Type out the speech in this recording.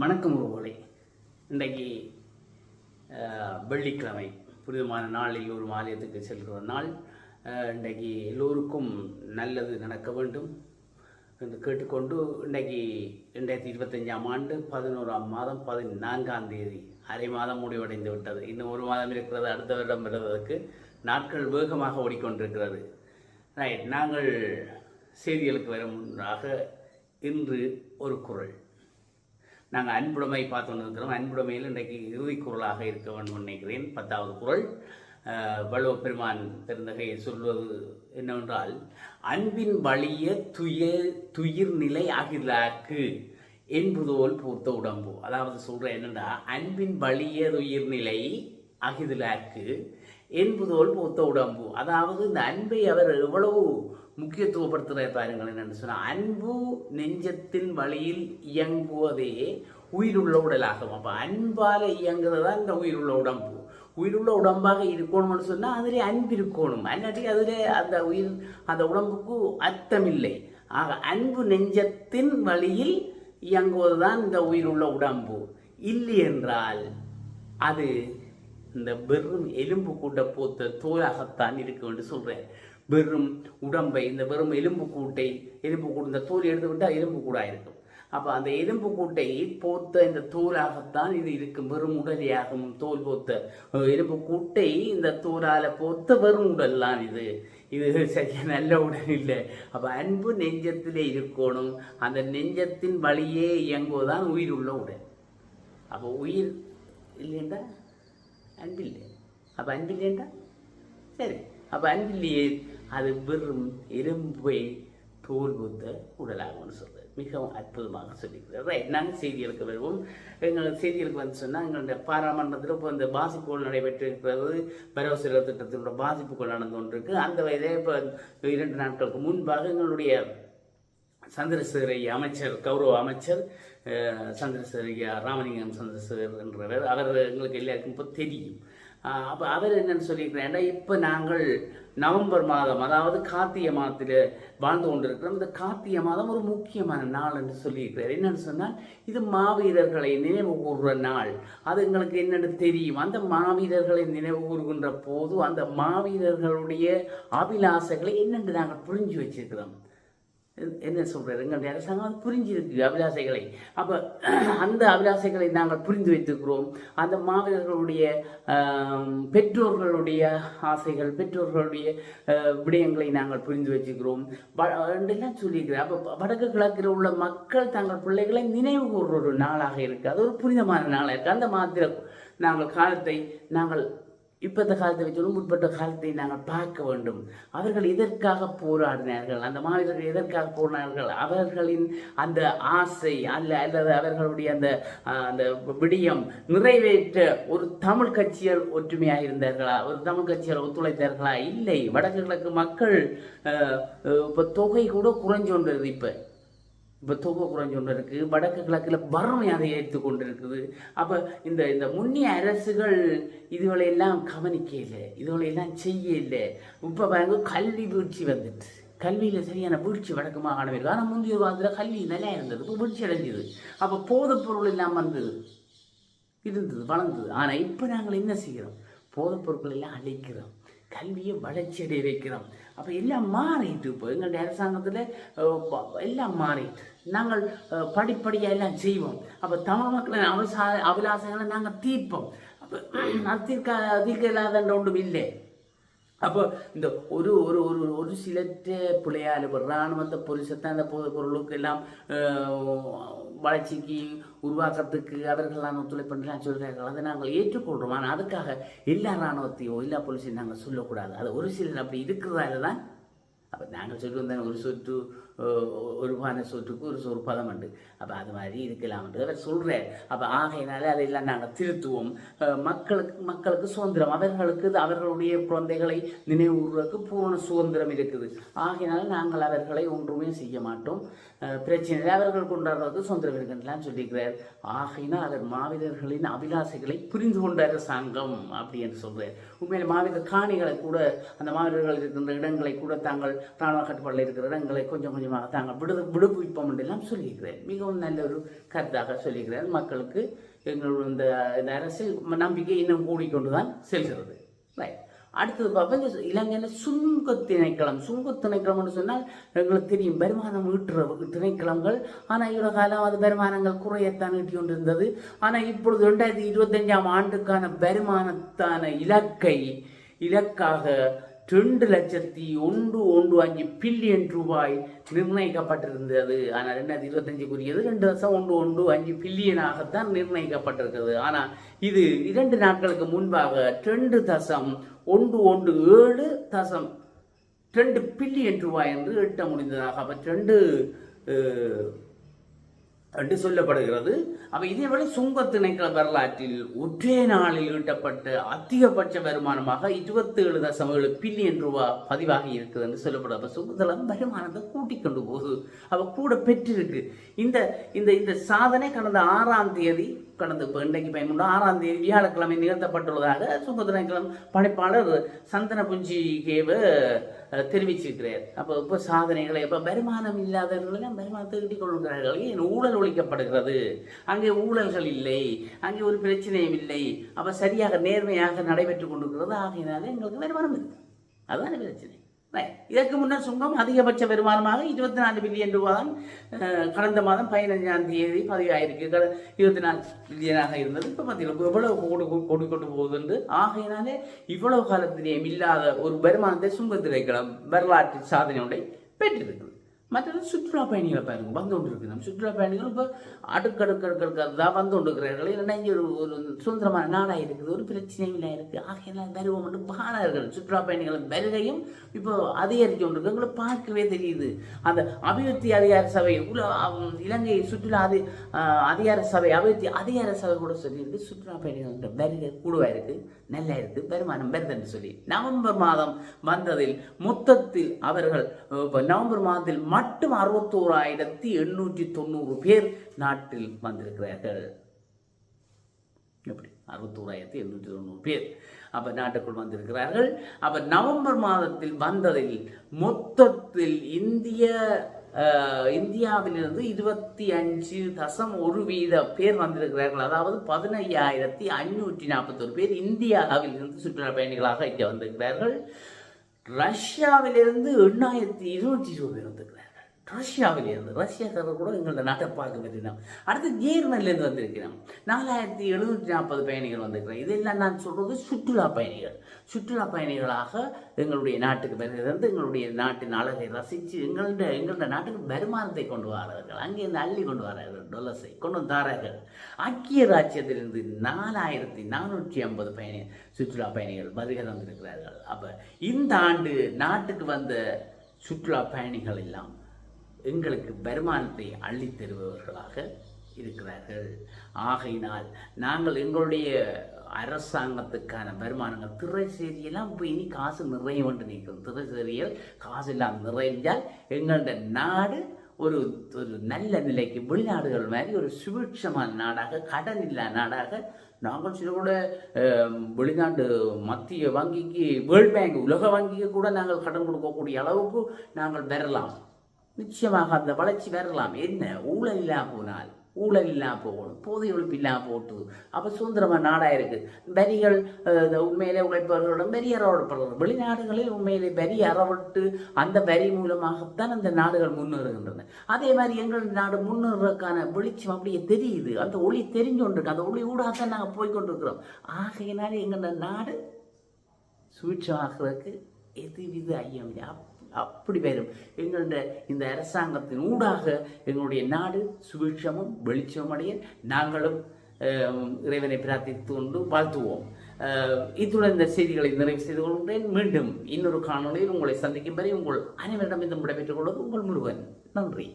வணக்கம் உறவுகளை. இன்றைக்கு வெள்ளிக்கிழமை புனிதமான நாளில் ஒரு மாநிலத்துக்கு செல்கிற நாள். இன்றைக்கு எல்லோருக்கும் நல்லது நடக்க வேண்டும் என்று கேட்டுக்கொண்டு இன்றைக்கு ரெண்டாயிரத்தி இருபத்தஞ்சாம் ஆண்டு பதினோராம் மாதம் பதினான்காம் தேதி. அரை மாதம் முடிவடைந்து விட்டது. இன்னும் ஒரு மாதம் இருக்கிறது அடுத்த வருடம் வருவதற்கு நாட்கள் வேகமாக ஓடிக்கொண்டிருக்கிறது. ரைட் நாங்கள் செய்திகளுக்கு வரும் முன்பாக இன்று ஒரு குரல். நாங்கள் அன்புடைமை பார்த்து கொண்டு இருக்கிறோம். அன்புடைமையில் இன்றைக்கு இறுதி குரலாக இருக்க வேண்டும் நினைக்கிறேன். பத்தாவது குரல். வள்ளுவ பெருமான் பெருந்தகையை சொல்வது என்னவென்றால் அன்பின் வழிய துய துயிர் நிலை அகிலாக்கு என்பதோல் பூத்த உடம்பு. அதாவது சொல்கிறேன் என்னென்னா அன்பின் வழிய துயிர் நிலை அகிலாக்கு என்பதோல் பூத்த உடம்பு. அதாவது இந்த அன்பை அவர் எவ்வளவு முக்கியத்துவப்படுத்துகிற பாருங்கள் என்னன்னு சொன்னால் அன்பு நெஞ்சத்தின் வழியில் இயங்குவதே உயிருள்ள உடலாகும். அப்போ அன்பால் இயங்குறது தான் இந்த உயிருள்ள உடம்பு. உயிருள்ள உடம்பாக இருக்கணும்னு சொன்னால் அதில் அன்பு இருக்கணும். அல்லாட்டி அதில் அந்த உயிர் அந்த உடம்புக்கு அர்த்தமில்லை. ஆக அன்பு நெஞ்சத்தின் வழியில் இயங்குவது தான் இந்த உயிருள்ள உடம்பு. இல்லை என்றால் அது இந்த வெறும் எலும்பு கூட்ட போத்த தோலாகத்தான் இருக்கும் என்று சொல்கிறேன் வெறும் உடம்பை இந்த வெறும் எலும்பு கூட்டை எலும்பு கூட்டு இந்த தோல் எடுத்து விட்டால் எலும்பு கூடா இருக்கும். அப்போ அந்த எலும்பு கூட்டை போத்த இந்த தோலாகத்தான் இது இருக்கும் வெறும் உடலியாகும் தோல் போத்த எலும்பு கூட்டை இந்த தோலால போத்த வெறும் உடல்லாம் இது. இது சரியா நல்ல உடல் இல்லை. அப்போ அன்பு நெஞ்சத்திலே இருக்கணும். அந்த நெஞ்சத்தின் வழியே இயங்குவதுதான் உயிர் உள்ள உடல். அப்போ உயிர் இல்லைண்டா அன்பில்லை. அப்போ அன்பில்லைண்டா சரி. அப்போ அன்பில்லையே அது வெறும் எலும்பை தோல் புத்த உடலாகும்னு சொல்றது. மிகவும் அற்புதமாக சொல்லியிருக்கிறார். ரைட் நாங்கள் செய்திகளுக்கு வருவோம். எங்கள் செய்திகளுக்கு வந்து சொன்னால் எங்களுடைய பாராமன்றத்தில் இப்போ இந்த பாசிப்புகள் நடைபெற்றிருக்கிறது. பரவசில திட்டத்தினுடைய பாசிப்புகள் நடந்து கொண்டிருக்கு. அந்த வயதே இப்போ இரண்டு நாட்களுக்கு முன்பாக எங்களுடைய சந்திரசேகர் அமைச்சர் கௌரவ அமைச்சர் அஹ், ராமலிங்கம் சந்திரசேகர் என்றவர். அவர் எங்களுக்கு எல்லாருக்கும் இப்போ தெரியும். அப்போ அவர் என்னன்னு சொல்லியிருக்கிறேன். இப்போ நாங்கள் நவம்பர் மாதம் அதாவது கார்த்திகை மாதத்தில் வாழ்ந்து கொண்டிருக்கிறோம். இந்த கார்த்திகை மாதம் ஒரு முக்கியமான நாள் என்று சொல்லியிருக்கிறார். என்னென்னு சொன்னால் இது மாவீரர்களை நினைவு கூறுற நாள். அது எங்களுக்கு என்னென்னு தெரியும்? அந்த மாவீரர்களை நினைவு கூறுகின்ற போது அந்த மாவீரர்களுடைய அபிலாசைகளை என்னென்று நாங்கள் புரிஞ்சு வச்சிருக்கிறோம். என்ன சொல்கிறார் எங்களுடைய அரசாங்கம் அது புரிஞ்சிருக்கு அபிலாசைகளை. அப்போ அந்த அபிலாசைகளை நாங்கள் புரிந்து வைத்திருக்கிறோம். அந்த மாவீரர்களுடைய பெற்றோர்களுடைய ஆசைகள் பெற்றோர்களுடைய விடயங்களை நாங்கள் புரிந்து வச்சுக்கிறோம் வ- என்றெல்லாம் சொல்லியிருக்கிறேன். அப்போ வடக்கு கிழக்கில் உள்ள மக்கள் தங்கள் பிள்ளைகளை நினைவு கூறுற ஒரு நாளாக இருக்குது அது ஒரு புனிதமான நாளாக இருக்குது அந்த மாதிரி நாங்கள் காலத்தை நாங்கள் இப்பத்த காலத்தை வச்சாலும் முற்பட்ட காலத்தை நாங்கள் பார்க்க வேண்டும். அவர்கள் எதற்காக போராடினார்கள்? அந்த மாவீரர்கள் எதற்காக போராடினார்கள் அவர்களின் அந்த ஆசை அல்ல அல்லது அவர்களுடைய அந்த அந்த விடியம் நிறைவேற்ற ஒரு தமிழ் கட்சிகள் ஒற்றுமையாக இருந்தார்களா? ஒரு தமிழ் கட்சிகள் ஒத்துழைத்தார்களா? இல்லை. வடக்கு கிழக்கு மக்கள் இப்போ தொகை கூட குறைஞ்சு கொண்டிருது இப்போ. இப்போ தொகை குறைஞ்சு ஒன்று இருக்குது வடக்கு கிழக்கில் வறுமை அதை கொண்டு இருக்குது அப்போ இந்த இந்த முன்னிய அரசுகள் இதுகளையெல்லாம் கவனிக்கலை இதுகளையெல்லாம் செய்யலை. இப்போ பாருங்க கல்வி வீழ்ச்சி வந்துட்டு. கல்வியில் சரியான வீழ்ச்சி வடக்கு மாகாணம் இருக்குது ஆனால் முந்தைய காலத்தில் கல்வி நல்லா இருந்தது இப்போ வீழ்ச்சி அடைஞ்சது. அப்போ போதைப் பொருள் எல்லாம் வந்தது இருந்தது வளர்ந்தது. ஆனால் இப்போ நாங்கள் என்ன செய்கிறோம்? போதைப் பொருட்கள் எல்லாம் அழிக்கிறோம். கல்வியை வளர்ச்சி அடைய வைக்கிறோம். அப்போ எல்லாம் மாறிட்டு இப்போ எங்களுடைய அரசாங்கத்தில் எல்லாம் மாறிட்டு நாங்கள் படிப்படியாக எல்லாம் செய்வோம். அப்போ தமிழ் மக்களின் அவசா அபிலாசங்களை நாங்கள் தீர்ப்போம். அப்போ அது தீர்க்க தீர்க்க இல்லாத ஒன்றும் இல்லை. அப்போ இந்த ஒரு ஒரு ஒரு ஒரு சிலற்ற பிள்ளையால் இப்போ இராணுவத்தை பொலிசத்தான் அந்த பொருளுக்கு எல்லாம் வளர்ச்சிக்கு உருவாக்கத்துக்கு அவர்களான ஒத்துழைப்புலாம் சொல்கிறார்கள் அதை நாங்கள் ஏற்றுக்கொள்கிறோம் ஆனால் அதுக்காக எல்லா இராணுவத்தையோ எல்லா போலீஸையும் நாங்கள் சொல்லக்கூடாது அது ஒரு சிலர் அப்படி இருக்கிறதால தான் அப்போ நாங்கள் சொல்லுவோம் தானே ஒரு சொட்டு ஒரு பானை சொற்றுக்கு ஒரு சொறு பதம் உண்டு அப்போ அது மாதிரி இருக்கலாம்ன்றது அவர் சொல்கிறார் அப்போ ஆகையினால அதையெல்லாம் நாங்கள் திருத்துவோம் மக்களுக்கு மக்களுக்கு சுதந்திரம் அவர்களுக்கு அவர்களுடைய குழந்தைகளை நினைவுறதுக்கு பூரண சுதந்திரம் இருக்குது ஆகையினால நாங்கள் அவர்களை ஒன்றுமே செய்ய மாட்டோம் பிரச்சனை அவர்கள் கொண்டாடுறதுக்கு சுதந்திரம் இருக்குன்றலாம் சொல்லியிருக்கிறார் ஆகையினால் அவர் மாவீரர்களின் அபிலாசைகளை புரிந்து கொண்டார் சங்கம் அப்படி என்று சொல்கிறார் உண்மையில் மாவீரர் காணிகளை கூட அந்த மாவீரர்கள் இருக்கின்ற இடங்களை கூட தாங்கள் ராணுவ கட்டுப்பாட்டில் இருக்கிற இடங்களை கொஞ்சம் கொஞ்சம் நிச்சயமாக தாங்கள் விடு விடுவிப்போம் என்றெல்லாம் சொல்லியிருக்கிறேன். மிகவும் நல்ல ஒரு கருத்தாக சொல்லியிருக்கிறேன் மக்களுக்கு எங்களுடைய இந்த இந்த அரசியல் நம்பிக்கை இன்னும் கூடிக்கொண்டு தான் செல்கிறது. ரைட் அடுத்தது பார்ப்போம். இந்த இலங்கையில் சுங்க திணைக்களம் சுங்க திணைக்களம்னு சொன்னால் எங்களுக்கு தெரியும் வருமானம் ஈட்டுற திணைக்களங்கள். ஆனால் இவ்வளோ காலம் அது வருமானங்கள் குறையத்தான் ஈட்டி கொண்டு இருந்தது ஆனால் இப்பொழுது ரெண்டாயிரத்தி இருபத்தஞ்சாம் ஆண்டுக்கான வருமானத்தான இலக்கை இலக்காக ரெண்டு லட்சத்தி ஒன்று ஒன்று அஞ்சு பில்லியன் ரூபாய் நிர்ணயிக்கப்பட்டிருந்தது. ஆனால் ரெண்டாயிரத்தி இருபத்தஞ்சுக்குரியது ரெண்டு லட்சம் ஒன்று ஒன்று அஞ்சு பில்லியனாகத்தான் நிர்ணயிக்கப்பட்டிருக்கிறது. ஆனால் இது இரண்டு நாட்களுக்கு முன்பாக ரெண்டு தசம் ஒன்று ஒன்று ஏழு தசம் ரெண்டு பில்லியன் ரூபாய் என்று எட்ட முடிந்ததாக. அப்போ ரெண்டு என்று சொல்லப்படுகிறது. அப்ப இதேவேளை சுங்க திணைக்கள வரலாற்றில் ஒற்றே நாளில் ஈட்டப்பட்ட அதிகபட்ச வருமானமாக இருபத்தேழு தசம் ஏழு பில்லியன் ரூபா பதிவாகி இருக்குது என்று சொல்லப்படுது. அப்ப சுங்கத்தளம் வருமானத்தை கூட்டிக் கொண்டு போகுது. அவ கூட பெற்றிருக்கு. இந்த இந்த இந்த சாதனை கடந்த ஆறாம் தேதி கடந்த இப்போ இன்றைக்கு பயன்படும். ஆறாம் தேதி வியாழக்கிழமை நிகழ்த்தப்பட்டுள்ளதாக சுங்க படைப்பாளர் சந்தன கேவ தெரிவிச்சிருக்கிறார். அப்போ இப்போ சாதனைகளை இப்போ வருமானம் இல்லாதவர்களெல்லாம் வருமானத்தை ஈட்டிக் கொள்கிறார்கள் ஏன் ஊழல் ஒழிக்கப்படுகிறது? அங்கே ஊழல்கள் இல்லை. அங்கே ஒரு பிரச்சனையும் இல்லை. அப்போ சரியாக நேர்மையாக நடைபெற்றுக் கொண்டிருக்கிறது. ஆகையினால எங்களுக்கு வருமானம் இருக்குது அதுதான் பிரச்சனை. இதற்கு முன்னர் சுங்கம் அதிகபட்ச வருமானமாக இருபத்தி நாலு பில்லியன் ரூபாய் கடந்த மாதம் பதினஞ்சாம் தேதி பதிவாயிருக்கு. இருபத்தி நாலு பில்லியனாக இருந்தது. இப்போ பார்த்தீங்கன்னா எவ்வளவு கோடி கொண்டு கொண்டு போகுது என்று ஆகையினாலே இவ்வளவு காலத்திலேயும் இல்லாத ஒரு வருமானத்தை சுங்கத்திரைக்களம் வரலாற்று சாதனையுடைய பெற்றிருக்கிறது. மற்றது சுற்றுலா பயணிகளை பாருங்க வந்து கொண்டு நம்ம சுற்றுலா பயணிகள் இப்போ அடுக்கடுக்கடுக்கடுக்கதான் வந்து கொண்டு இருக்கிறார்கள் இல்லைன்னா இங்கே ஒரு ஒரு சுதந்திரமான நாடாக இருக்குது ஒரு பிரச்சனையும் இல்லை இருக்குது ஆகையெல்லாம் வருவோம் என்று பாடர்கள் சுற்றுலா பயணிகளின் வருகையும் இப்போ அதிகரிக்க கொண்டு இருக்கு பார்க்கவே தெரியுது. அந்த அபிவிருத்தி அதிகார சபை இலங்கை சுற்றுலா அதி அதிகார சபை அபிவிருத்தி அதிகார சபை கூட சொல்லியிருக்கு. சுற்றுலா பயணிகள் வருகை கூடுவாக இருக்கு? நல்லா இருக்குது வருமானம் வருதுன்னு சொல்லி. நவம்பர் மாதம் வந்ததில் மொத்தத்தில் அவர்கள் இப்போ நவம்பர் மாதத்தில் மட்டும் அறுபத்தோராயிரத்தி எண்ணூற்றி தொண்ணூறு பேர் நாட்டில் வந்திருக்கிறார்கள். எப்படி? அறுபத்தோராயிரத்தி எண்ணூற்றி தொண்ணூறு பேர் அப்போ நாட்டுக்குள் வந்திருக்கிறார்கள். அப்போ நவம்பர் மாதத்தில் வந்ததில் மொத்தத்தில் இந்திய இந்தியாவிலிருந்து இருபத்தி அஞ்சு தசம் ஒரு வீத பேர் வந்திருக்கிறார்கள். அதாவது பதினையாயிரத்தி ஐநூற்றி நாற்பத்தொரு பேர் இந்தியாவிலிருந்து சுற்றுலா பயணிகளாக இங்கே வந்திருக்கிறார்கள். ரஷ்யாவிலிருந்து எண்ணாயிரத்தி இருநூற்றி இருபது பேர் வந்திருக்கிறார்கள். ரஷ்யாவிலேருந்து ரஷ்யாக்காரர் கூட எங்களோட நாட்டை பார்க்க வருகிறோம் அடுத்து ஜேர்மனிலேருந்து வந்திருக்கிறோம். நாலாயிரத்தி எழுநூற்றி நாற்பது பயணிகள் வந்திருக்கிறோம். இதெல்லாம் நான் சொல்கிறது சுற்றுலா பயணிகள். சுற்றுலா பயணிகளாக எங்களுடைய நாட்டுக்கு வருகிறது. எங்களுடைய நாட்டின் அழகை ரசித்து எங்களுடைய எங்களோட நாட்டுக்கு வருமானத்தை கொண்டு வரார்கள். அங்கேருந்து அள்ளி கொண்டு வரார்கள். டொலஸை கொண்டு வந்தார்கள் ஐக்கிய ராஜ்யத்திலிருந்து நாலாயிரத்தி நானூற்றி ஐம்பது பயணி சுற்றுலா பயணிகள் வருகை தந்திருக்கிறார்கள். அப்போ இந்த ஆண்டு நாட்டுக்கு வந்த சுற்றுலா பயணிகள் எல்லாம் எங்களுக்கு வருமானத்தை அள்ளித் தருபவர்களாக இருக்கிறார்கள். ஆகையினால் நாங்கள் எங்களுடைய அரசாங்கத்துக்கான வருமானங்கள் திரை செய்தியெல்லாம் போய் இனி காசு நிறைய வேண்டு நிற்கும். செய்தியில் காசு இல்லாமல் நிறைஞ்சால் எங்களோட நாடு ஒரு ஒரு நல்ல நிலைக்கு வெளிநாடுகள் மாதிரி ஒரு சுபிட்சமான நாடாக கடன் இல்லா நாடாக நாங்கள் சில கூட வெளிநாட்டு மத்திய வங்கிக்கு வேர்ல்ட் பேங்க் உலக வங்கிக்கு கூட நாங்கள் கடன் கொடுக்கக்கூடிய அளவுக்கு நாங்கள் பெறலாம் நிச்சயமாக அந்த வளர்ச்சி வரலாம். என்ன? ஊழல் இல்லா போனால் ஊழல் இல்லா போகணும். போதை ஒழிப்பு இல்லா போட்டு. அப்போ சுதந்திரமாக நாடாக இருக்குது வரிகள் இந்த உண்மையிலே உழைப்பவர்களிடம் வரி அறவிடப்படுறது வெளிநாடுகளில் உண்மையிலே வரி அறவிட்டு அந்த வரி மூலமாகத்தான் அந்த நாடுகள் முன்னேறுகின்றன. அதே மாதிரி எங்கள் நாடு முன்னேறதுக்கான வெளிச்சம் அப்படியே தெரியுது. அந்த ஒளி தெரிஞ்சோண்டிருக்கு அந்த ஒளி ஊடாகத்தான் நாங்கள் போய்கொண்டிருக்கிறோம் ஆகையினாலே ஆகையினால எங்களோட நாடு சுவிட்சமாகிறதுக்கு எதுவித ஐயம் இல்லை அப்படி வரும் எங்களுடைய இந்த அரசாங்கத்தின் ஊடாக எங்களுடைய நாடு சுபிட்சமும் வெளிச்சமடைய நாங்களும் இறைவனை பிரார்த்தித்து கொண்டு வாழ்த்துவோம். இத்துடன் இந்த செய்திகளை நிறைவு செய்து கொள்கிறேன். மீண்டும் இன்னொரு காணொலியில் உங்களை சந்திக்கும் வரை உங்கள் அனைவரிடம் இந்த விடைபெற்றுக் கொள்வது உங்கள் முருகன். நன்றி.